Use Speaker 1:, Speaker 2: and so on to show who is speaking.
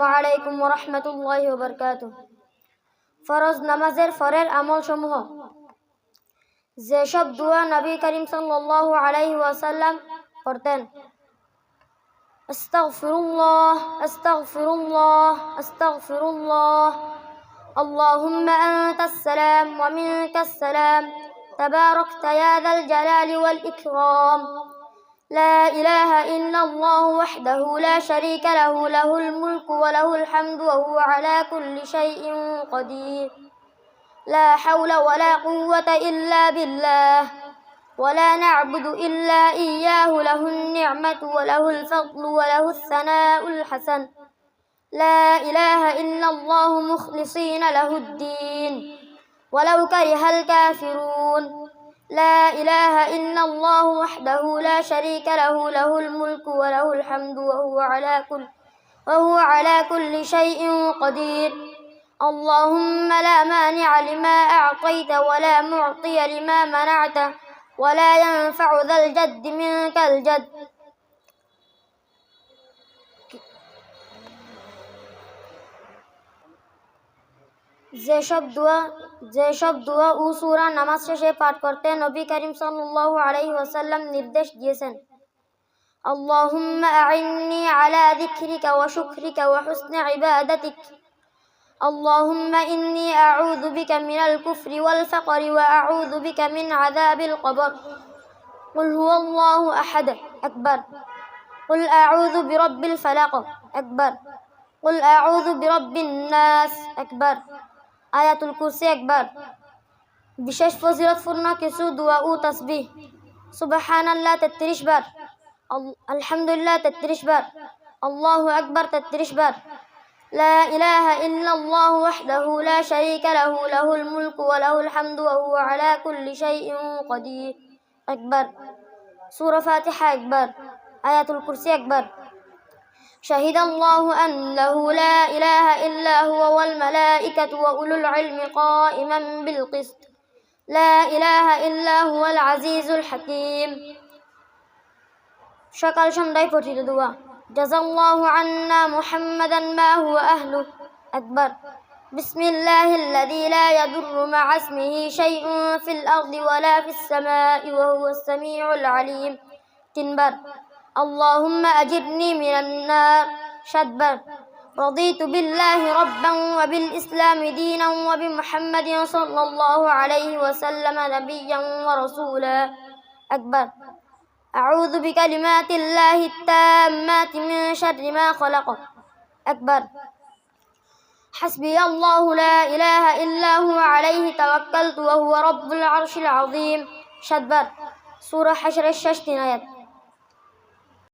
Speaker 1: আসসালামু আলাইকুম ওয়া রাহমাতুল্লাহি ওয়া বারাকাতুহু ফরজ নামাজের ফরের আমল সমূহ যেসব দোয়া নবী করিম সাল্লাল্লাহু আলাইহি ওয়াসাল্লাম পড়তেন আস্তাগফিরুল্লাহ আস্তাগফিরুল্লাহ আস্তাগফিরুল্লাহ اللهم أنت السلام ومنك السلام تباركت يا ذا الجلال والإكرام لا إله إلا الله وحده لا شريك له له الملك وله الحمد وهو على كل شيء قدير. لا حول ولا قوة إلا بالله ولا نعبد إلا إياه له النعمة وله الفضل وله الثناء الحسن. لا إله إلا الله مخلصين له الدين ولو كره الكافرون. لا إله إلا الله وحده لا شريك له له الملك وله الحمد وهو على كل وهو على كل شيء قدير. اللهم لا مانع لما أعطيت ولا معطي لما منعت ولا ينفع ذا الجد منك الجد. যেসব দোয়া যেসব দোয়া ও সূরা নামাজ শেষে পাঠ করতে নবী করিম সাল্লাল্লাহু আলাইহি ওয়াসাল্লাম নির্দেশ দিয়েছেন اللهم أعني على ذكرك وشكرك وحسن عبادتك اللهم إني أعوذ بك من الكفر والفقر وأعوذ بك من عذاب القبر قل هو الله أحد أكبر قل أعوذ برب الفلق أكبر قل أعوذ برب الناس أكبر آيات الكرسي أكبر. بشش فزيرات فرنا كسو دعاء تسبيح سبحان الله تتريش بر. الحمد لله تتريش بر. الله أكبر تتريش بر. لا إله إلا الله وحده لا شريك له. له الملك وله الحمد وهو على كل شيء قدير. أكبر. سورة فاتحة أكبر. آيات الكرسي أكبر. شهد الله أنه لا إله إلا هو والملائكة وأولو العلم قائما بالقسط لا إله إلا هو العزيز الحكيم সকাল সন্ধ্যায় পঠিত দোয়া জাজাল্লাহু আন্না মুহাম্মাদান মা হুয়া আহলু আকবার بسم الله الذي لا يضر مع اسمه شيء في الأرض ولا في السماء وهو السميع العليم تنبر اللهم أجرني من النار. شدبر رضيت بالله ربا وبالإسلام دينا وبمحمد صلى الله عليه وسلم نبيا ورسولا. أكبر. أعوذ بكلمات الله التامات من شر ما خلق. أكبر. حسبي الله لا إله إلا هو عليه توكلت وهو رب العرش العظيم. شدبر سورة حشر الششت آيات